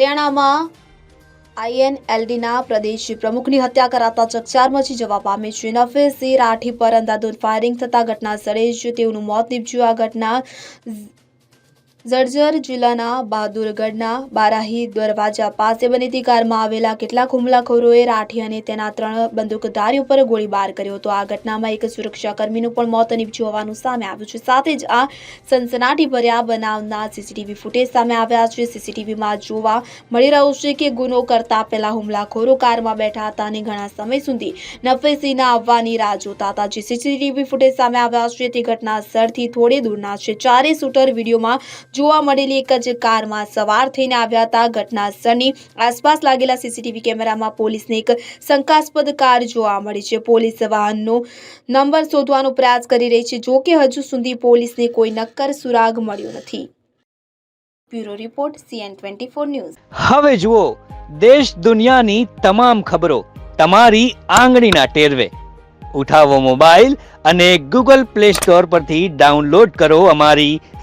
હરિયાણામાં આઈએનએલડીના પ્રદેશ પ્રમુખની હત્યા કરાતા ચકચાર મચી જવા પામી છે. નફેસી રાઠી પર અંધાધૂંધ ફાયરિંગ થતા ઘટના સ્થળે જ તેઓનું મોત નીપજ્યું. આ ઘટના જર્જર જિલ્લાના બહાદુરગઢના બારાહી દરવાજા પાસે બનેતી કારમાં આવેલા કેટલાક હુમલાખોરોએ રાઠી અને તેના ત્રણ બંદૂકધારી ઉપર ગોળીબાર કર્યો હતો. આ ઘટનામાં એક સુરક્ષાકર્મીનું પણ મોત નીપજ્યું હોવાનું સામે આવ્યું છે. સાથે જ આ સનસનાટીભર્યા બનાવના સીસીટીવી ફૂટેજ સામે આવ્યા છે. સીસીટીવીમાં જોવા મળી રહ્યું છે કે ગુનો કરતા પહેલા હુમલાખોરો કારમાં બેઠા હતા અને ઘણા સમય સુધી નફેસીના આવવાની રાહ જોતા હતા. જે સીસીટીવી ફૂટેજ સામે આવ્યા છે, તે ઘટના સ્થળથી થોડે દૂરના છે. ચારે શૂટર વિડીયોમાં જોવા મળેલી એક જ કારમાં સવાર થઈને આવ્યા હતા. ઘટના સ્થળની આસપાસ લાગેલા સીસીટીવી કેમેરામાં પોલીસને એક શંકાસ્પદ કાર જોવા મળી છે. પોલીસ વાહનનો નંબર શોધવાનો પ્રયાસ કરી રહી છે. જો કે હજુ સુધી પોલીસને કોઈ નક્કર સુરાગ મળ્યો નથી. Bureau report, CN twenty four news. હવે જુઓ, દેશ દુનિયાની તમામ ખબરો તમારી આંગળીના ટેરવે. ઉઠાવો મોબાઈલ અને ગૂગલ પ્લે સ્ટોર પરથી ડાઉનલોડ કરો અમારી